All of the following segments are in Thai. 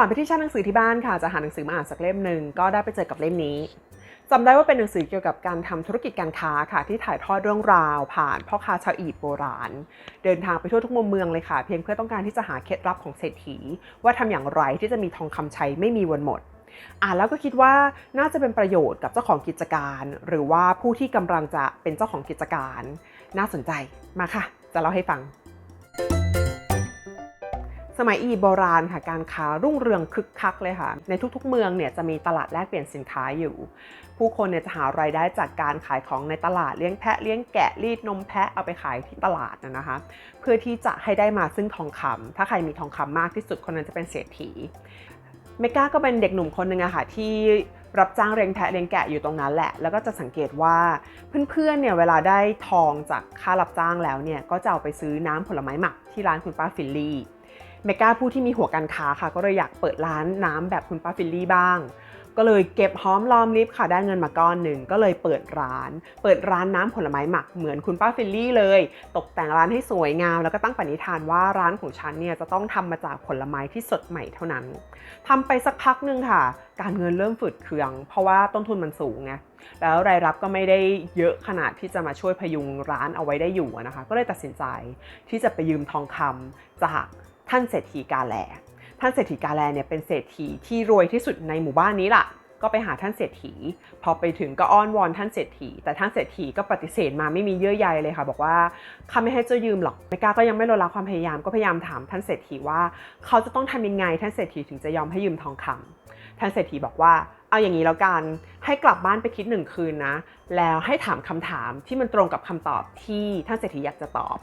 ก่อนไปที่ชั้นหนังสือที่บ้านค่ะจะหาหนังสือมาอ่านสักเล่มหนึ่งก็ได้ไปเจอกับเล่มนี้จำได้ว่าเป็นหนังสือเกี่ยวกับการทำธุรกิจการค้าค่ะที่ถ่ายทอดเรื่องราว ผ่านพ่อค้าชาวอียิปต์โบราณ เดินทางไปทั่วทุกมุมเมืองเลยค่ะ เพียงเพื่อต้องการที่จะหาเคล็ดลับของเศรษฐี ว่าทำอย่างไรที่จะมีทองคำใช้ไม่มีวันหมดอ่านแล้วก็คิดว่าน่าจะเป็นประโยชน์กับเจ้าของกิจการ หรือว่าผู้ที่กำลังจะเป็นเจ้าของกิจการ น่าสนใจมาค่ะ จะเล่าให้ฟัง สมัยอียิปต์โบราณค่ะการค้ารุ่งเรืองคึกคักเลยค่ะ ในทุกๆ เมืองเนี่ยจะมีตลาดแลกเปลี่ยนสินค้าอยู่ ผู้คนเนี่ยจะหารายได้จากการขายของในตลาดเลี้ยงแพะเลี้ยงแกะรีดนมแพะเอาไปขายที่ตลาดนะนะคะ เพื่อที่จะให้ได้มาซึ่งทองคำถ้าใครมีทองคำมากที่สุดคนนั้นจะเป็นเศรษฐีเมก้าก็เป็นเด็กหนุ่มคนหนึ่งอะค่ะที่รับจ้างเลี้ยงแพะเลี้ยงแกะอยู่ตรงนั้นแหละ แล้วก็จะสังเกตว่าเพื่อนๆเนี่ยเวลาได้ทองจากค่ารับจ้างแล้วเนี่ยก็จะเอาไปซื้อน้ำผลไม้หมักที่ร้านคุณป้าฟิลลี่ เมก้าผู้ที่มีหัวการค้าค่ะ ก็เลยอยากเปิดร้านน้ำแบบคุณป้าฟิลลี่บ้าง ก็เลยเก็บหอมรอมริบค่ะได้เงินมาก้อนหนึ่งก็เลยเปิดร้าน เปิดร้านน้ำผลไม้หมักเหมือนคุณป้าฟิลลี่เลย ตกแต่งร้านให้สวยงาม แล้วก็ตั้งปณิธานว่าร้านของฉันเนี่ยจะต้องทำมาจากผลไม้ที่สดใหม่เท่านั้นทำไปสักพักหนึ่งค่ะ การเงินเริ่มฝืดเคือง เพราะว่าต้นทุนมันสูงไงแล้วรายรับก็ไม่ได้เยอะขนาดที่จะมาช่วยพยุงร้านเอาไว้ได้อยู่นะคะ ก็เลยตัดสินใจที่จะไปยืมทองคำจาก ท่านเศรษฐีกาแล ท่านเศรษฐีกาแลเนี่ยเป็นเศรษฐีที่รวยที่สุดในหมู่บ้านนี้ล่ะ ก็ไปหาท่านเศรษฐี พอไปถึงก็อ้อนวอนท่านเศรษฐี แต่ท่านเศรษฐีก็ปฏิเสธมาไม่มีเยื่อใยเลยค่ะ บอกว่าข้าไม่ให้เจ้ายืมหรอกไม่กาก็ยังไม่ลดละความพยายามก็พยายามถามท่านเศรษฐีว่าเขาจะต้องทำยังไงท่านเศรษฐีถึงจะยอมให้ยืมทองคำท่านเศรษฐีบอกว่าเอาอย่างนี้แล้วกันให้กลับบ้านไปคิดหนึ่งคืนนะ แล้วให้ถามคำถามที่มันตรงกับคำตอบที่ท่านเศรษฐีอยากจะตอบ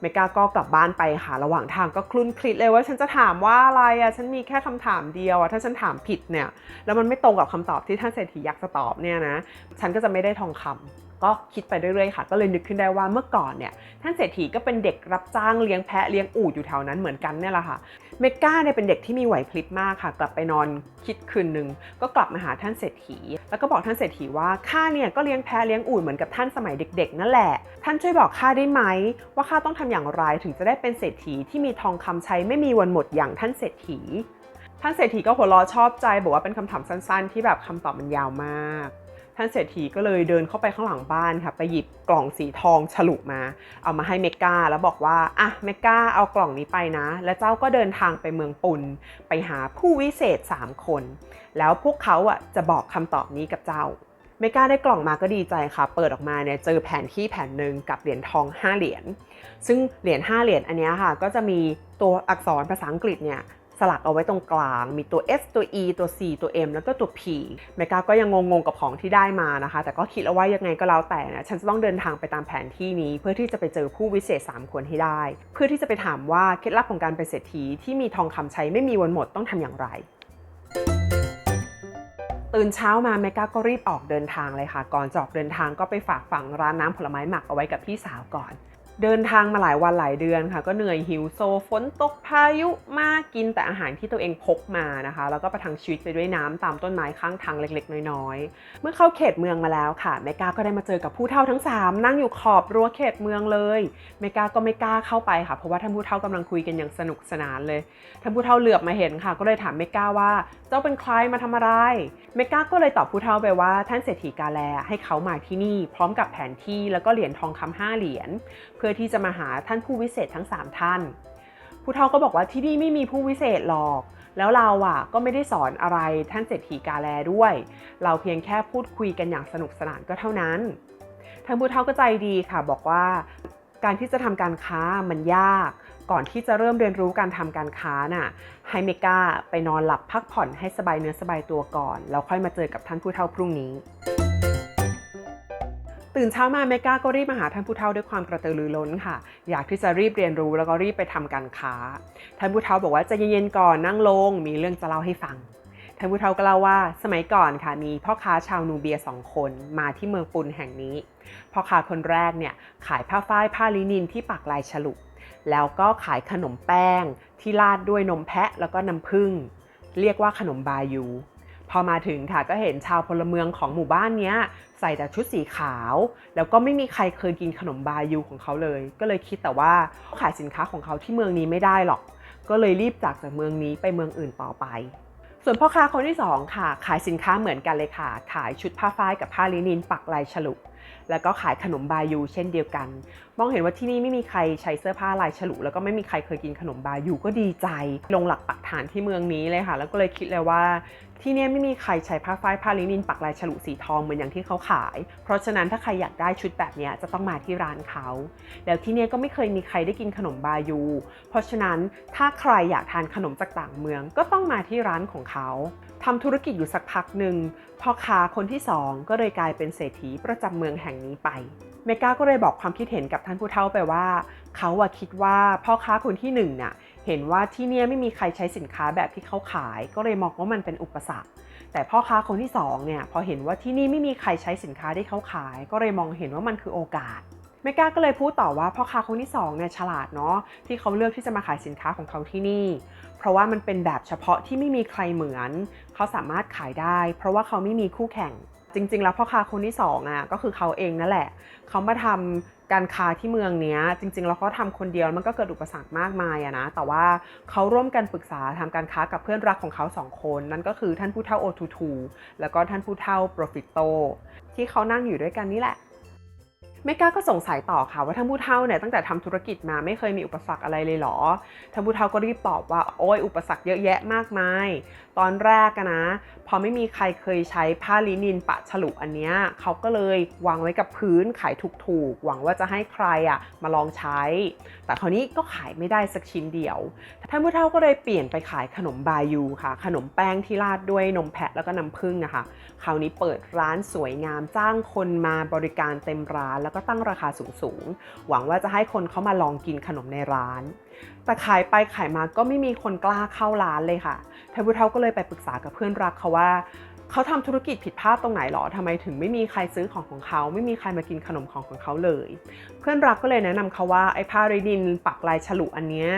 เมกาก็กลับบ้านไปค่ะ ระหว่างทางก็คลุ้นคลิดเลยว่าฉันจะถามว่าอะไรอะ ฉันมีแค่คำถามเดียวอะ ถ้าฉันถามผิดเนี่ย แล้วมันไม่ตรงกับคำตอบที่ท่านเศรษฐีอยากจะตอบเนี่ยนะ ฉันก็จะไม่ได้ทองคำ ก็คิดไปเรื่อยๆค่ะ ก็เลยนึกขึ้นได้ว่าเมื่อก่อนเนี่ยท่านเศรษฐีก็เป็นเด็กรับจ้างเลี้ยงแพะเลี้ยงอูฐอยู่แถวนั้นเหมือนกันเนี่ยแหละค่ะเมกาเนี่ยเป็นเด็กที่มีไหวพริบมากค่ะ กลับไปนอนคิดคืนหนึ่งก็กลับมาหาท่านเศรษฐี แล้วก็บอกท่านเศรษฐีว่าข้าเนี่ยก็เลี้ยงแพะเลี้ยงอูฐเหมือนกับท่านสมัยเด็ก ๆ นั่นแหละ ท่านช่วยบอกข้าได้ไหมว่าข้าต้องทำอย่างไรถึงจะได้เป็นเศรษฐีที่มีทองคำใช้ไม่มีวันหมดอย่างท่านเศรษฐีท่านเศรษฐีก็หัวเราะชอบใจ บอกว่าเป็นคำถามสั้นๆ ที่แบบคำตอบมันยาวมาก ท่านเศรษฐีก็เลยเดินเข้าไปข้างหลังบ้านค่ะ ไปหยิบกล่องสีทองฉลุมา เอามาให้เมกาแล้วบอกว่าอะเมกาเอากล่องนี้ไปนะ และเจ้าก็เดินทางไปเมืองปุนไปหาผู้วิเศษ 3 คน แล้วพวกเขาอะจะบอกคำตอบนี้กับเจ้าเมกาได้กล่องมาก็ดีใจค่ะ เปิดออกมาเนี่ยเจอแผนที่แผ่นหนึ่งกับเหรียญทอง 5 เหรียญ ซึ่งเหรียญ 5 เหรียญอันนี้ค่ะ ก็จะมีตัวอักษรภาษาอังกฤษเนี่ย สลักเอาไว้ตรงกลาง มีตัว S ตัว E ตัว C ตัว M แล้วก็ตัว P เมกาก็ยังงงๆกับของที่ได้มานะคะ แต่ก็คิดเอาไว้ยังไงก็แล้วแต่นะฉันจะต้องเดินทางไปตามแผนที่นี้ เพื่อที่จะไปเจอผู้วิเศษ 3 คนให้ได้ เพื่อที่จะไปถามว่าเคล็ดลับของการเป็นเศรษฐีที่มีทองคำใช้ไม่มีวันหมดต้องทำอย่างไรตื่นเช้ามาเมกาก็รีบออกเดินทางเลยค่ะ ก่อนจะออกเดินทางก็ไปฝากฝังร้านน้ำผลไม้หมักเอาไว้กับพี่สาวก่อน เดินทางมาหลายวันหลายเดือนค่ะ ก็เหนื่อยหิวโซฝนตกพายุมากกินแต่อาหารที่ตัวเองพกมานะคะ แล้วก็ประทังชีวิตไปด้วยน้ำตามต้นไม้ข้างทางเล็กๆ น้อยๆ เมื่อเข้าเขตเมืองมาแล้วค่ะเมกาก็ได้มาเจอกับผู้เฒ่าทั้ง 3 นั่งอยู่ขอบรั้วเขตเมืองเลยเมกาก็ไม่กล้าเข้าไปค่ะเพราะว่าท่านผู้เฒ่ากำลังคุยกันอย่างสนุกสนานเลยท่านผู้เฒ่าเหลือบมาเห็นค่ะ ก็เลยถามเมกาว่าเจ้าเป็นใครมาทำอะไรเมกาก็เลยตอบผู้เฒ่าไปว่าท่านเศรษฐีกาแลให้เขามาที่นี่ พร้อมกับแผนที่แล้วก็เหรียญทองคำห้าเหรียญเพื่อื่อที่จะมาหาท่านผู้วิเศษทั้ง 3 ท่านผู้เฒ่าก็บอกว่าที่นี่ไม่มีผู้วิเศษหรอก แล้วเราอะก็ไม่ได้สอนอะไรท่านเศรษฐีกาแลด้วย เราเพียงแค่พูดคุยกันอย่างสนุกสนานก็เท่านั้น ท่านผู้เฒ่าก็ใจดีค่ะ บอกว่าการที่จะทำการค้ามันยาก ก่อนที่จะเริ่มเรียนรู้การทำการค้าน่ะให้เมกาไปนอนหลับพักผ่อนให้สบายเนื้อสบายตัวก่อน แล้วค่อยมาเจอกับท่านผู้เฒ่าพรุ่งนี้ ตื่นเช้ามาเมกาก็รีบมาหาท่านผู้เฒ่าด้วยความกระตือรือร้นค่ะ อยากที่จะรีบเรียนรู้แล้วก็รีบไปทำการค้า ท่านผู้เฒ่าบอกว่าจะเย็นๆก่อนนั่งลง มีเรื่องจะเล่าให้ฟังท่านผู้เฒ่าก็เล่าว่าสมัยก่อนค่ะมีพ่อค้าชาวนูเบียสองคนมาที่เมืองปุนแห่งนี้พ่อค้าคนแรกเนี่ยขายผ้าฝ้ายผ้าลินินที่ปักลายฉลุแล้วก็ขายขนมแป้ง ที่ราดด้วยนมแพะแล้วก็น้ำผึ้งเรียกว่าขนมบายูพอมาถึงค่ะก็เห็นชาวพลเมืองของหมู่บ้านนี้ ใส่แต่ชุดสีขาว แล้วก็ไม่มีใครเคยกินขนมบายูของเขาเลย ก็เลยคิดแต่ว่าขายสินค้าของเขาที่เมืองนี้ไม่ได้หรอก ก็เลยรีบจากจากเมืองนี้ไปเมืองอื่นต่อไป ส่วนพ่อค้าคนที่สองค่ะ ขายสินค้าเหมือนกันเลยค่ะ ขายชุดผ้าฝ้ายกับผ้าลินินปักลายฉลุ แล้วก็ขายขนมบายูเช่นเดียวกัน มองเห็นว่าที่นี่ไม่มีใครใช้เสื้อผ้าลายฉลุ แล้วก็ไม่มีใครเคยกินขนมบายูก็ดีใจ ลงหลักปักฐานที่เมืองนี้เลยค่ะ แล้วก็เลยคิดเลยว่า ที่เนี่ยไม่มีใครใช้ผ้าฝ้ายผ้าลินินปักลายฉลุสีทองเหมือนอย่างที่เขาขาย เพราะฉะนั้นถ้าใครอยากได้ชุดแบบนี้จะต้องมาที่ร้านเขา แล้วที่เนี่ยก็ไม่เคยมีใครได้กินขนมบายู เพราะฉะนั้นถ้าใครอยากทานขนมจากต่างเมือง ก็ต้องมาที่ร้านของเขาทำธุรกิจอยู่สักพักหนึ่งพ่อค้าคนที่สองก็เลยกลายเป็นเศรษฐีประจำเมืองแห่งนี้ไป เมกาก็เลยบอกความคิดเห็นกับท่านผู้เฒ่าไปว่า เขาอะคิดว่าพ่อค้าคนที่หนึ่งน่ะ เห็นว่าที่นี่ไม่มีใครใช้สินค้าแบบที่เขาขาย ก็เลยมองว่ามันเป็นอุปสรรค แต่พ่อค้าคนที่สองเนี่ยพอเห็นว่าที่นี่ไม่มีใครใช้สินค้าที่เขาขาย ก็เลยมองเห็นว่ามันคือโอกาสเมกาก็เลยพูดต่อว่าพ่อค้าคนที่สองเนี่ยฉลาดเนาะที่เขาเลือกที่จะมาขายสินค้าของเขาที่นี่ เพราะว่ามันเป็นแบบเฉพาะที่ไม่มีใครเหมือน เขาสามารถขายได้ เพราะว่าเขาไม่มีคู่แข่ง จริง ๆ แล้วพ่อค้าคนที่สองอะก็คือเขาเองนั่นแหละ เขามาทำ การค้าที่เมืองเนี้ยจริงๆแล้วเขาทำคนเดียวมันก็เกิดอุปสรรคมากมายอะนะแต่ว่าเขาร่วมกันปรึกษาทำการค้ากับเพื่อนรักของเขาสองคน นั่นก็คือท่านผู้เฒ่าโอทูทูแล้วก็ท่านผู้เฒ่าโปรฟิโตที่เขานั่งอยู่ด้วยกันนี่แหละ เมกาก็สงสัยต่อค่ะว่าท่านผู้เฒ่าเนี่ยตั้งแต่ทำธุรกิจมาไม่เคยมีอุปสรรคอะไรเลยหรอท่านผู้เฒ่าก็รีบตอบว่าโอ้ยอุปสรรคเยอะแยะมากมาย ตอนแรกนะ พอไม่มีใครเคยใช้ผ้าลินินปะฉลุอันเนี้ยเขาก็เลยวางไว้กับพื้นขายถูกๆ หวังว่าจะให้ใครอะมาลองใช้ แต่คราวนี้ก็ขายไม่ได้สักชิ้นเดียว ท่านผู้เฒ่าก็เลยเปลี่ยนไปขายขนมบายูค่ะ ขนมแป้งที่ราดด้วยนมแพะแล้วก็น้ำผึ้งอะค่ะ คราวนี้เปิดร้านสวยงามจ้างคนมาบริการเต็มร้าน แล้วก็ตั้งราคาสูงๆ หวังว่าจะให้คนเขามาลองกินขนมในร้าน แต่ขายไปขายมาก็ไม่มีคนกล้าเข้าร้านเลยค่ะท่านผู้เท่าก็เลยไปปรึกษากับเพื่อนรักเขาว่า เขาทำธุรกิจผิดพลาดตรงไหนหรอทำไมถึงไม่มีใครซื้อของของเขา ไม่มีใครมากินขนมของของเขาเลย เพื่อนรักก็เลยแนะนำเขาว่าไอ้ผ้ารินินปักลายฉลุอันเนี้ย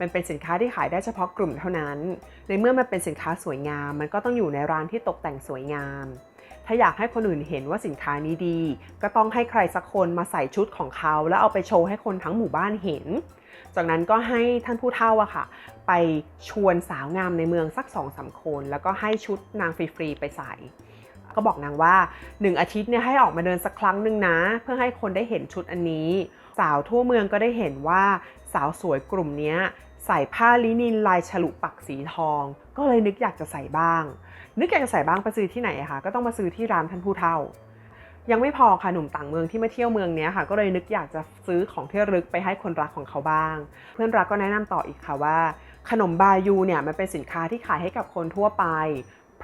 มันเป็นสินค้าที่ขายได้เฉพาะกลุ่มเท่านั้น ในเมื่อมันเป็นสินค้าสวยงาม มันก็ต้องอยู่ในร้านที่ตกแต่งสวยงาม ถ้าอยากให้คนอื่นเห็นว่าสินค้านี้ดี ก็ต้องให้ใครสักคนมาใส่ชุดของเขาแล้วเอาไปโชว์ให้คนทั้งหมู่บ้านเห็น จากนั้นก็ให้ท่านผู้เฒ่าอะค่ะ ไปชวนสาวงามในเมืองสักสองสามคน แล้วก็ให้ชุดนางฟรีๆไปใส่ก็บอกนางว่า 1 อาทิตย์เนี่ยให้ออกมาเดินสักครั้งหนึ่งนะ เพื่อให้คนได้เห็นชุดอันนี้ สาวทั่วเมืองก็ได้เห็นว่า สาวสวยกลุ่มนี้ใส่ผ้าลินินลายฉลุปักสีทอง ก็เลยนึกอยากจะใส่บ้าง นึกอยากจะใส่บ้างไปซื้อที่ไหนคะก็ต้องมาซื้อที่ร้านท่านผู้เฒ่า ยังไม่พอค่ะหนุ่มต่างเมืองที่มาเที่ยวเมืองนี้ค่ะ ก็เลยนึกอยากจะซื้อของที่ระลึกไปให้คนรักของเขาบ้าง เพื่อนรักก็แนะนำต่ออีกค่ะว่า ขนมบายูเนี่ยมันเป็นสินค้าที่ขายให้กับคนทั่วไป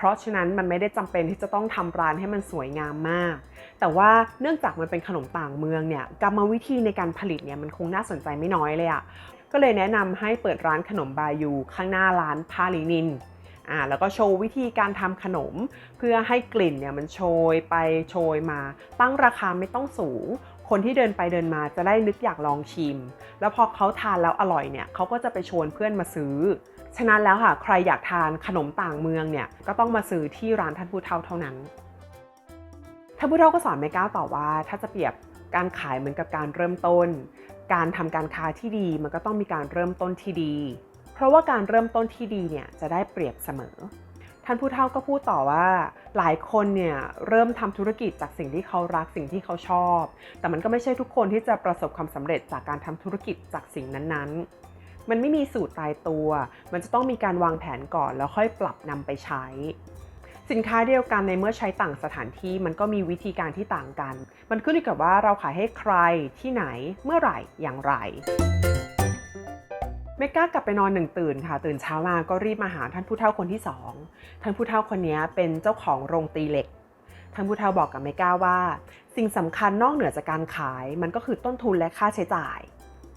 เพราะฉะนั้นมันไม่ได้จำเป็นที่จะต้องทำร้านให้มันสวยงามมาก แต่ว่าเนื่องจากมันเป็นขนมต่างเมืองเนี่ยกรรมวิธีในการผลิตเนี่ยมันคงน่าสนใจไม่น้อยเลยอะก็เลยแนะนำให้เปิดร้านขนมบายูข้างหน้าร้านพาลินินอ่าแล้วก็โชว์วิธีการทำขนม เพื่อให้กลิ่นเนี่ยมันโชยไปโชยมา ตั้งราคาไม่ต้องสูง คนที่เดินไปเดินมาจะได้นึกอยากลองชิม แล้วพอเขาทานแล้วอร่อยเนี่ยเขาก็จะไปชวนเพื่อนมาซื้อ ฉะนั้นแล้วค่ะ ใครอยากทานขนมต่างเมืองเนี่ยก็ต้องมาซื้อที่ร้านท่านผู้เฒ่าเท่านั้นท่านผู้เฒ่าก็สอนเมก้าต่อว่า ถ้าจะเปรียบการขายเหมือนกับการเริ่มต้น การทำการค้าที่ดีมันก็ต้องมีการเริ่มต้นที่ดี เพราะว่าการเริ่มต้นที่ดีเนี่ยจะได้เปรียบเสมอ ท่านผู้เฒ่าก็พูดต่อว่า หลายคนเนี่ยเริ่มทำธุรกิจจากสิ่งที่เขารักสิ่งที่เขาชอบ แต่มันก็ไม่ใช่ทุกคนที่จะประสบความสำเร็จจากการทำธุรกิจจากสิ่งนั้นๆ มันไม่มีสูตรตายตัว มันจะต้องมีการวางแผนก่อนแล้วค่อยปรับนำไปใช้ สินค้าเดียวกันในเมื่อใช้ต่างสถานที่มันก็มีวิธีการที่ต่างกัน มันขึ้นอยู่กับว่าเราขายให้ใครที่ไหนเมื่อไหร่อย่างไรเมก้ากลับไปนอนหนึ่งตื่นค่ะ ตื่นเช้ามาก็รีบมาหาท่านผู้เฒ่าคนที่สองท่านผู้เฒ่าคนนี้เป็นเจ้าของโรงตีเหล็กท่านผู้เฒ่าบอกกับเมก้าว่า สิ่งสำคัญนอกเหนือจากการขายมันก็คือต้นทุนและค่าใช้จ่าย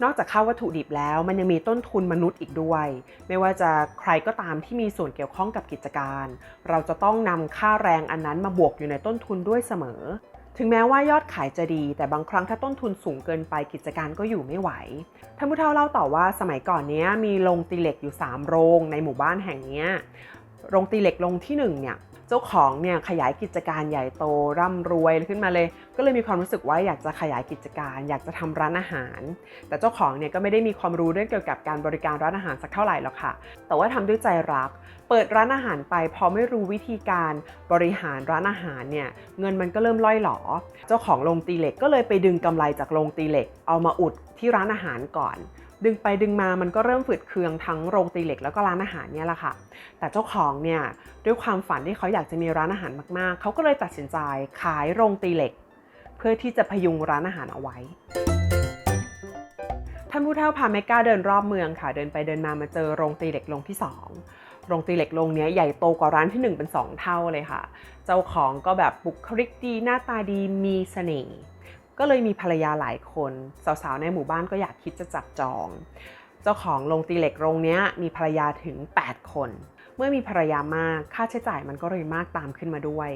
นอกจากค่าวัตถุดิบแล้วมันยังมีต้นทุนมนุษย์อีกด้วย ไม่ว่าจะใครก็ตามที่มีส่วนเกี่ยวข้องกับกิจการ เราจะต้องนำค่าแรงอันนั้นมาบวกอยู่ในต้นทุนด้วยเสมอ ถึงแม้ว่ายอดขายจะดี แต่บางครั้งถ้าต้นทุนสูงเกินไปกิจการก็อยู่ไม่ไหวท่านผู้เฒ่าเล่าต่อว่าสมัยก่อนนี้มีโรงตีเหล็กอยู่ 3 โรงในหมู่บ้านแห่งนี้โรงตีเหล็กโรงที่1เนี่ย จจ้าของเนี่ยขยายกิจการใหญ่โตร่ำรวยขึ้นมาเลย ก็เลยมีความรู้สึกว่าอยากจะขยายกิจการ อยากจะทำร้านอาหาร แต่เจ้าของเนี่ยก็ไม่ได้มีความรู้เรื่องเกี่ยวกับการบริการร้านอาหารสักเท่าไหร่หรอกค่ะ แต่ว่าทำด้วยใจรัก เปิดร้านอาหารไปพอไม่รู้วิธีการบริหารร้านอาหารเนี่ยเงินมันก็เริ่มล่อยหลอ เจ้าของโรงตีเหล็กก็เลยไปดึงกำไรจากโรงตีเหล็ก เอามาอุดที่ร้านอาหารก่อน ดึงไปดึงมามันก็เริ่มฝืดเคืองทั้งโรงตีเหล็กแล้วก็ร้านอาหารเนี่ยแหละค่ะ แต่เจ้าของเนี่ยด้วยความฝันที่เขาอยากจะมีร้านอาหารมากๆ เขาก็เลยตัดสินใจขายโรงตีเหล็ก เพื่อที่จะพยุงร้านอาหารเอาไว้ท่านผู้เฒ่าพาเมก้าเดินรอบเมืองค่ะ เดินไปเดินมามาเจอโรงตีเหล็กโรงที่ 2 โรงตีเหล็กโรงเนี้ยใหญ่โตกว่าร้านที่ 1 เป็น 2 เท่าเลยค่ะ เจ้าของก็แบบบุคลิกดีหน้าตาดีมีเสน่ห์ ก็เลยมีภรรยาหลายคน สาวๆ ในหมู่บ้านก็อยากคิดจะจับจอง เจ้าของโรงตีเหล็กโรงนี้มีภรรยาถึง 8 คน เมื่อมีภรรยามากค่าใช้จ่ายมันก็เลยมากตามขึ้นมาด้วย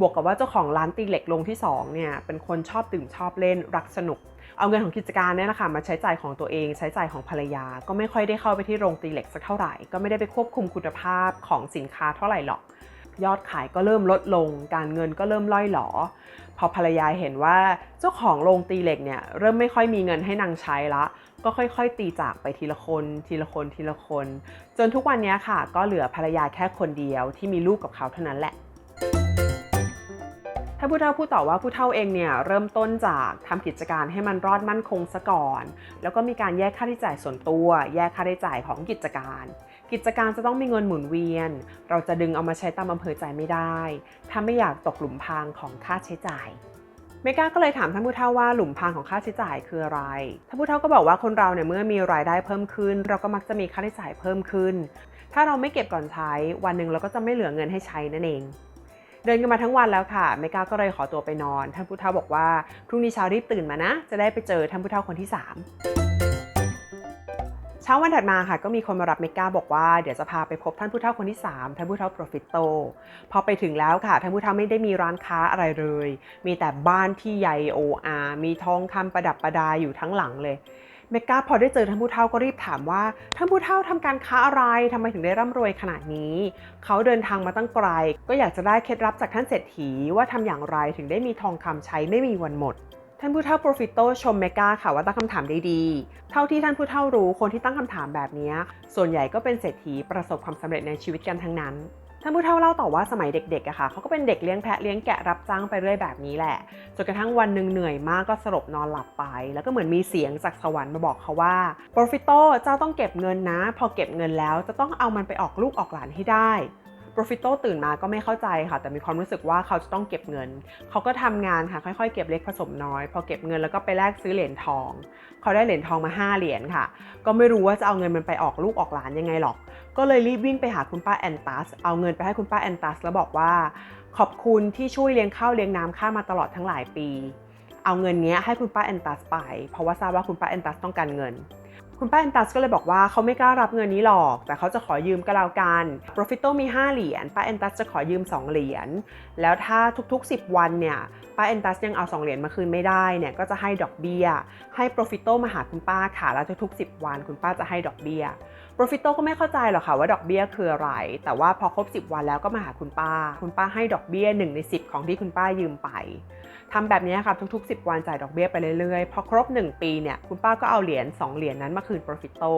บวกกับว่าเจ้าของร้านตีเหล็กโรงที่2เนี่ยเป็นคนชอบดื่มชอบเล่นรักสนุก เอาเงินของกิจการเนี่ยนะคะมาใช้จ่ายของตัวเอง ใช้จ่ายของภรรยา ก็ไม่ค่อยได้เข้าไปที่โรงตีเหล็กสักเท่าไหร่ ก็ไม่ได้ไปควบคุมคุณภาพของสินค้าเท่าไหร่หรอก ยอดขายก็เริ่มลดลง การเงินก็เริ่มล่อยหลอ พอภรรยาเห็นว่าเจ้าของโรงตีเหล็กเนี่ยเริ่มไม่ค่อยมีเงินให้นางใช้ละ ก็ค่อยๆ ตีจากไปทีละคน ทีละคนทีละคน จนทุกวันนี้ค่ะ ก็เหลือภรรยาแค่คนเดียวที่มีลูกกับเขาเท่านั้นแหละถ้าผู้เฒ่าพูดต่อว่าผู้เฒ่าเองเนี่ยเริ่มต้นจากทำกิจการให้มันรอดมั่นคงซะก่อน แล้วก็มีการแยกค่าใช้จ่ายส่วนตัว แยกค่าใช้จ่ายของกิจการ กิจการจะต้องมีเงินหมุนเวียน เราจะดึงเอามาใช้ตามอำเภอใจไม่ได้ ถ้าไม่อยากตกหลุมพรางของค่าใช้จ่ายเมกาก็เลยถามท่านผู้เฒ่าว่าหลุมพรางของค่าใช้จ่ายคืออะไร ท่านผู้เฒ่าก็บอกว่าคนเราเนี่ยเมื่อมีรายได้เพิ่มขึ้น เราก็มักจะมีค่าใช้จ่ายเพิ่มขึ้น ถ้าเราไม่เก็บก่อนใช้ วันหนึ่งเราก็จะไม่เหลือเงินให้ใช้นั่นเอง เดินกันมาทั้งวันแล้วค่ะ เมกาก็เลยขอตัวไปนอน ท่านผู้เฒ่าบอกว่าพรุ่งนี้เช้ารีบตื่นมานะ จะได้ไปเจอท่านผู้เฒ่าคนที่ 3 เช้าวันถัดมาค่ะก็มีคนมารับเมก้าบอกว่าเดี๋ยวจะพาไปพบท่านผู้เฒ่าคนที่ 3 ท่านผู้เฒ่าโปรฟิตโต พอไปถึงแล้วค่ะ ท่านผู้เฒ่าไม่ได้มีร้านค้าอะไรเลย มีแต่บ้านที่ใหญ่โออามีทองคำประดับประดาอยู่ทั้งหลังเลยเมก้าพอได้เจอท่านผู้เฒ่าก็รีบถามว่าท่านผู้เฒ่าทำการค้าอะไรทำไมถึงได้ร่ำรวยขนาดนี้ เขาเดินทางมาตั้งไกล ก็อยากจะได้เคล็ดลับจากท่านเศรษฐีว่าทำอย่างไรถึงได้มีทองคำใช้ไม่มีวันหมด ท่านผู้เฒ่าโปรฟิโตชมเมกาค่ะว่าตั้งคำถามได้ดี เท่าที่ท่านผู้เฒ่ารู้คนที่ตั้งคำถามแบบนี้ ส่วนใหญ่ก็เป็นเศรษฐีประสบความสำเร็จในชีวิตกันทั้งนั้นท่านผู้เฒ่าเล่าต่อว่าสมัยเด็กๆอะค่ะเขาก็เป็นเด็กเลี้ยงแพะเลี้ยงแกะรับจ้างไปเรื่อยแบบนี้แหละ จนกระทั่งวันหนึ่งเหนื่อยมากก็สลบนอนหลับไป แล้วก็เหมือนมีเสียงจากสวรรค์มาบอกเขาว่าโปรฟิโตเจ้าต้องเก็บเงินนะ พอเก็บเงินแล้วจะต้องเอามันไปออกลูกออกหลานให้ได้ โปรฟิโตตื่นมาก็ไม่เข้าใจค่ะ แต่มีความรู้สึกว่าเขาจะต้องเก็บเงิน เขาก็ทำงานค่ะ ค่อยๆ เก็บเล็กผสมน้อย พอเก็บเงินแล้วก็ไปแลกซื้อเหรียญทอง เขาได้เหรียญทองมา 5 เหรียญค่ะ ก็ไม่รู้ว่าจะเอาเงินมันไปออกลูกออกหลานยังไงหรอก ก็เลยรีบวิ่งไปหาคุณป้าแอนตัส เอาเงินไปให้คุณป้าแอนตัสแล้วบอกว่า ขอบคุณที่ช่วยเลี้ยงข้าวเลี้ยงน้ำข้ามาตลอดทั้งหลายปี เอาเงินนี้ให้คุณป้าแอนตัสไป เพราะว่าทราบว่าคุณป้าแอนตัสต้องการเงิน คุณป้าแอนตัสก็เลยบอกว่าเขาไม่กล้ารับเงินนี้หรอก แต่เขาจะขอยืมก็แล้วกัน Profito มี 5 เหรียญป้าแอนตัสจะขอยืม 2 เหรียญแล้วถ้าทุกๆ 10 วันเนี่ยป้าแอนตัสยังเอา 2 เหรียญมาคืนไม่ได้เนี่ยก็จะให้ดอกเบี้ย ให้ Profito มาหาคุณป้าค่ะแล้วทุกๆ 10 วันคุณป้าจะให้ดอกเบี้ย Profito ก็ไม่เข้าใจหรอกค่ะว่าดอกเบี้ยคืออะไร แต่ว่าพอครบ 10 วันแล้วก็มาหาคุณป้า คุณป้าให้ดอกเบี้ย 1 ใน 10 ของที่คุณป้ายืมไป ทำแบบนี้ค่ะทุกๆ 10 วันจ่ายดอกเบี้ยไปเรื่อยๆ พอครบ 1 ปีเนี่ยคุณป้าก็เอาเหรียญ2เหรียญนั้นมาคืน Profito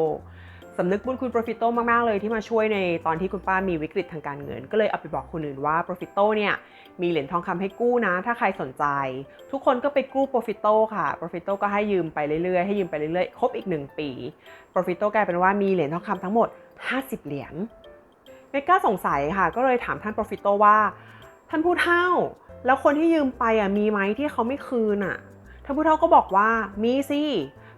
สำนึกบุญคุณ Profito มาก ๆ เลยที่มาช่วยในตอนที่คุณป้ามีวิกฤตทางการเงิน ก็เลยเอาไปบอกคนอื่นว่า Profito เนี่ยมีเหรียญทองคำให้กู้นะ ถ้าใครสนใจ ทุกคนก็ไปกู้ Profito ค่ะ Profito ก็ให้ยืมไปเรื่อยๆ ให้ยืมไปเรื่อยๆ ครบอีก 1 ปี Profito กลายเป็นว่ามีเหรียญทองคำทั้งหมด 50 เหรียญเมก้าสงสัยค่ะ ก็เลยถามท่าน Profito ว่า ท่านผู้เฒ่า แล้วคนที่ยืมไปอะมีไหมที่เขาไม่คืนอะท่านผู้เฒ่าก็บอกว่ามีสิ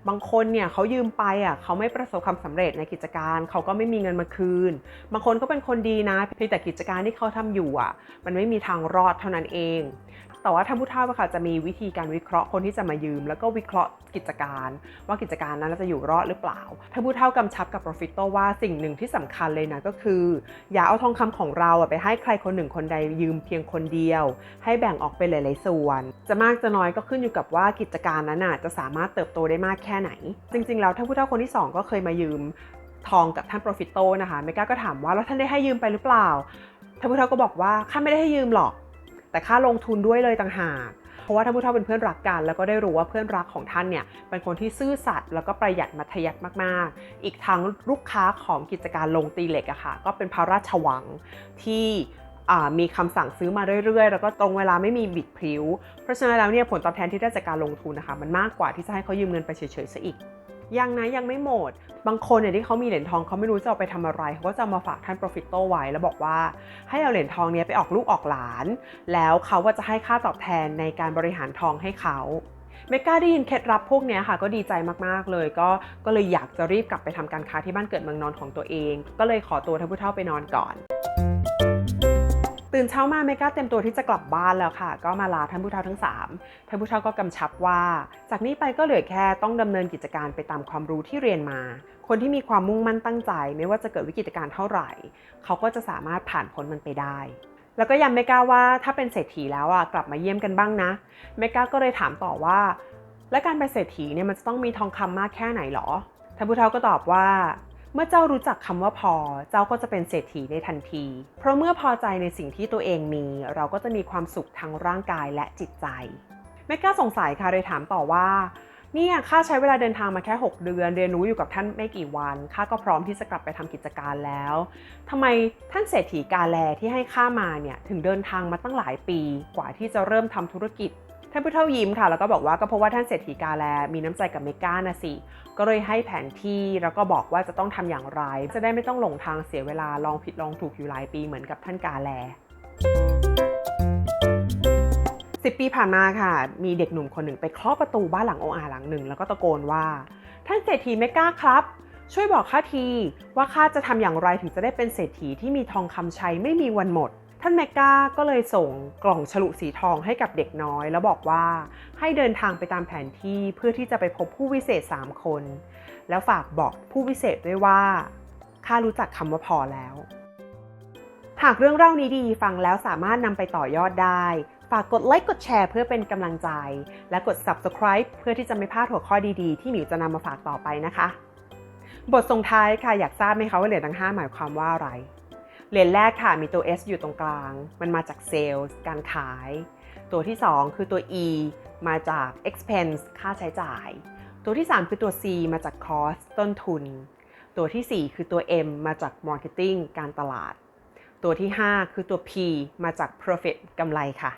บางคนเนี่ยเขายืมไปอะเขาไม่ประสบความสำเร็จในกิจการเขาก็ไม่มีเงินมาคืน บางคนก็เป็นคนดีนะเพียงแต่กิจการที่เขาทำอยู่อะ มันไม่มีทางรอดเท่านั้นเอง แต่ว่าท่านผู้เฒ่าอะค่ะจะมีวิธีการวิเคราะห์คนที่จะมายืม แล้วก็วิเคราะห์กิจการ ว่ากิจการนั้นจะอยู่รอดหรือเปล่าท่านผู้เฒ่ากำชับกับ Profito ว่าสิ่งหนึ่งที่สำคัญเลยนะก็คือ อย่าเอาทองคำของเราไปให้ใครคนหนึ่งคนใดยืมเพียงคนเดียว ให้แบ่งออกเป็นหลาย ๆ ส่วน จะมากจะน้อยก็ขึ้นอยู่กับว่ากิจการนั้นจะสามารถเติบโตได้มากแค่ไหน จริง ๆ แล้วท่านผู้เฒ่าคนที่สองก็เคยมายืมทองกับท่าน Profito นะคะเมก้าก็ถามว่าแล้วท่านได้ให้ยืมไปหรือเปล่าท่านผู้เฒ่าก็บอกว่าข้าไม่ได้ให้ยืมหรอก แต่ค่าลงทุนด้วยเลยต่างหากเพราะว่าท่านผู้เฒ่าเป็นเพื่อนรักกัน แล้วก็ได้รู้ว่าเพื่อนรักของท่านเนี่ยเป็นคนที่ซื่อสัตย์แล้วก็ประหยัดมัธยัติมาก ๆ อีกทั้งลูกค้าของกิจการลงตีเหล็กอะค่ะก็เป็นพระราชวังที่มีคำสั่งซื้อมาเรื่อย ๆ แล้วก็ตรงเวลาไม่มีบิดพริ้ว เพราะฉะนั้นแล้วเนี่ยผลตอบแทนที่ได้จากการลงทุนนะคะมันมากกว่าที่จะให้เขายืมเงินไปเฉยๆซะอีก ยังนะยังไม่หมด บางคนเนี่ยที่เขามีเหรียญทองเขาไม่รู้จะเอาไปทำอะไรเขาก็จะมาฝากท่าน profito ไว้แล้วบอกว่าให้เอาเหรียญทองเนี้ยไปออกลูกออกหลาน แล้วเขาก็จะให้ค่าตอบแทนในการบริหารทองให้เขาเมก้าได้ยินเคล็ดลับพวกนี้ค่ะ ก็ดีใจมาก ๆ เลย ก็ก็เลยอยากจะรีบกลับไปทำการค้าที่บ้านเกิดเมืองนอนของตัวเอง ก็เลยขอตัวท่านผู้เฒ่าไปนอนก่อน ตื่นเช้ามาเมกาเต็มตัวที่จะกลับบ้านแล้วค่ะ ก็มาลาท่านผู้เฒ่าทั้ง 3ท่านผู้เฒ่าก็กำชับว่า จากนี้ไปก็เหลือแค่ต้องดำเนินกิจการไปตามความรู้ที่เรียนมา คนที่มีความมุ่งมั่นตั้งใจ ไม่ว่าจะเกิดวิกฤตการณ์เท่าไหร่ เขาก็จะสามารถผ่านพ้นมันไปได้ แล้วก็ย้ำเมก้าว่าถ้าเป็นเศรษฐีแล้วอะกลับมาเยี่ยมกันบ้างนะเมก้าก็เลยถามต่อว่า และการเป็นเศรษฐีเนี่ยมันจะต้องมีทองคำมากแค่ไหนหรอท่านผู้เฒ่าก็ตอบว่า เมื่อเจ้ารู้จักคำว่าพอ เจ้าก็จะเป็นเศรษฐีในทันที เพราะเมื่อพอใจในสิ่งที่ตัวเองมี เราก็จะมีความสุขทั้งร่างกายและจิตใจเมก้าสงสัยค่ะเลยถามต่อว่าเนี่ยข้าใช้เวลาเดินทางมาแค่ 6 เดือน เรียนรู้อยู่กับท่านไม่กี่วันข้าก็พร้อมที่จะกลับไปทำกิจการแล้วทำไมท่านเศรษฐีกาแลที่ให้ข้ามาเนี่ยถึงเดินทางมาตั้งหลายปีกว่าที่จะเริ่มทำธุรกิจ ท่านผู้เฒ่ายิ้มค่ะ แล้วก็บอกว่าก็เพราะว่าท่านเศรษฐีกาแลมีน้ำใจกับเมก้านะสิ ก็เลยให้แผนที่แล้วก็บอกว่าจะต้องทำอย่างไร จะได้ไม่ต้องหลงทางเสียเวลาลองผิดลองถูกอยู่หลายปีเหมือนกับท่านกาแลสิบปีผ่านมาค่ะ มีเด็กหนุ่มคนหนึ่งไปเคาะประตูบ้านหลังโออาหลังหนึ่ง แล้วก็ตะโกนว่า ท่านเศรษฐีเมก้าครับ ช่วยบอกข้าทีว่าข้าจะทำอย่างไรถึงจะได้เป็นเศรษฐีที่มีทองคำใช้ไม่มีวันหมด ท่านเมก้าก็เลยส่งกล่องฉลุสีทองให้กับเด็กน้อย แล้วบอกว่าให้เดินทางไปตามแผนที่เพื่อที่จะไปพบผู้วิเศษ 3 คน แล้วฝากบอกผู้วิเศษด้วยว่าข้ารู้จักคำว่าพอแล้ว หากเรื่องเล่านี้ดีฟังแล้วสามารถนำไปต่อยอดได้ ฝากกดไลค์กดแชร์เพื่อเป็นกำลังใจ และกด subscribe เพื่อที่จะไม่พลาดหัวข้อดีๆ ที่หมิวจะนำมาฝากต่อไปนะคะ บทส่งท้ายค่ะอยากทราบไหมคะว่าเหรียญทั้ง 5 หมายความว่าอะไร เหรียญแรกค่ะมีตัว S อยู่ตรงกลาง มันมาจากเซลล์การขาย ตัวที่ 2 คือตัว E มาจาก expense ค่าใช้จ่าย ตัวที่ 3 คือตัว C มาจาก cost ต้นทุน ตัวทีสี่4 คือตัว M มาจาก marketing การตลาด ตัวที่ 5 คือตัว P มาจาก profit กำไรค่ะ